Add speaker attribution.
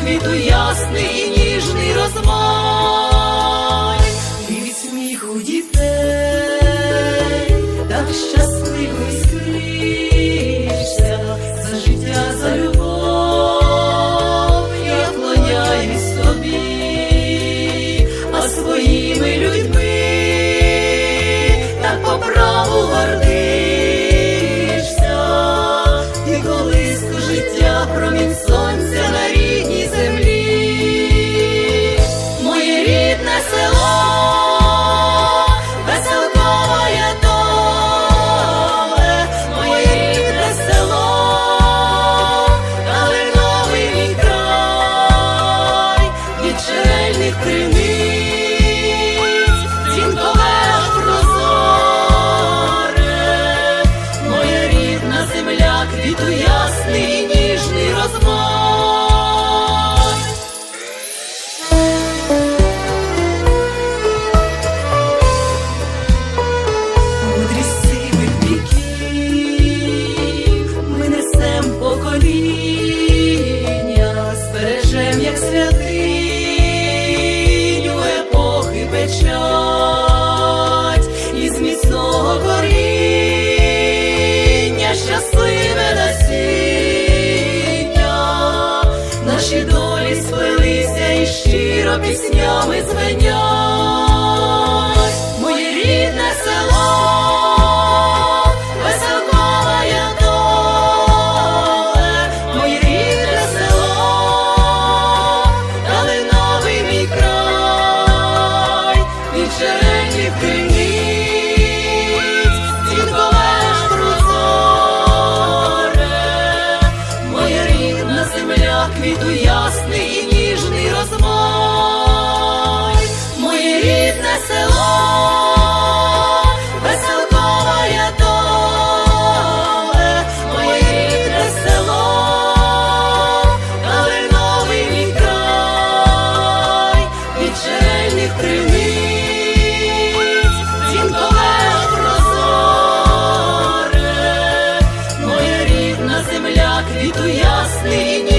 Speaker 1: квіту ясний і ніжний розмай, і від сміху дітей, так щасливо скричся за життя, за любов, я клоняюсь тобі, а своїми людьми так по праву гордишся, ти колиску життя промінця. щиро піснями звеня. Сивих криниць, прозоре, моя рідна земля, квіту ясний.